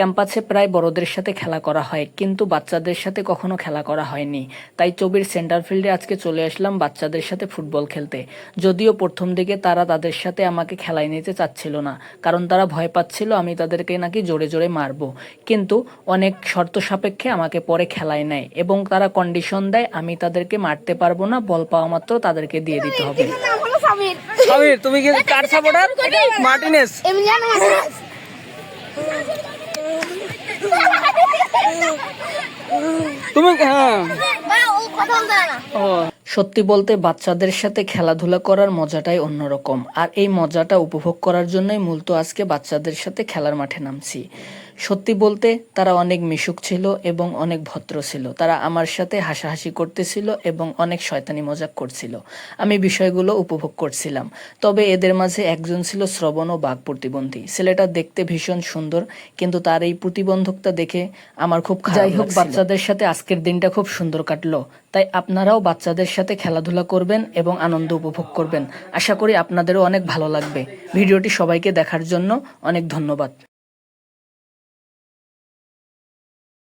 ক্যাম্পাসে প্রায় বড়দের সাথে খেলা করা হয় কিন্তু বাচ্চাদের সাথে কখনো খেলা করা হয়নি তাই চবির সেন্টার ফিল্ডে আজকে চলে আসলাম বাচ্চাদের সাথে ফুটবল খেলতে যদিও প্রথম দিকে তারা তাদের সাথে আমাকে খেলায় নিতে চাচ্ছিল না কারণ তারা ভয় পাচ্ছিল আমি তাদেরকে নাকি জোরে জোরে মারবো কিন্তু অনেক শর্ত সাপেক্ষে আমাকে পরে খেলায় নেয় এবং তারা কন্ডিশন দেয় আমি তাদেরকে মারতে পারব না বল পাওয়া মাত্র তাদেরকে দিয়ে দিতে হবে নাম হলো সামির সামির তুমি কি কার সাপোর্টার মার্টিনেস তুমি হ্যাঁ। সত্যি বলতে বাচ্চাদের সাথে খেলাধুলা করার মজাটাই অন্যরকম। আর এই মজাটা উপভোগ করার জন্যই মূলত আজকে বাচ্চাদের সাথে খেলার মাঠে নামছি। সত্যি বলতে তারা অনেক মিশুক ছিল এবং অনেক ভদ্র ছিল। তারা আমার সাথে হাসাহাসি করতেছিল এবং অনেক শয়তানি মজাক করছিল। আমি বিষয়গুলো উপভোগ করছিলাম। তবে এদের মাঝে একজন ছিল শ্রবণ ও বাঘ প্রতিবন্ধী। ছেলেটা দেখতে ভীষণ সুন্দর কিন্তু তার এই প্রতিবন্ধকতা দেখে আমার খুব যাই হোক বাচ্চাদের সাথে আজকের দিনটা খুব সুন্দর কাটলো। তাই আপনারাও বাচ্চাদের সাথে খেলাধুলা করবেন এবং আনন্দ উপভোগ করবেন। আশা করি আপনাদেরও অনেক ভালো লাগবে। ভিডিওটি সবাইকে দেখার জন্য অনেক ধন্যবাদ।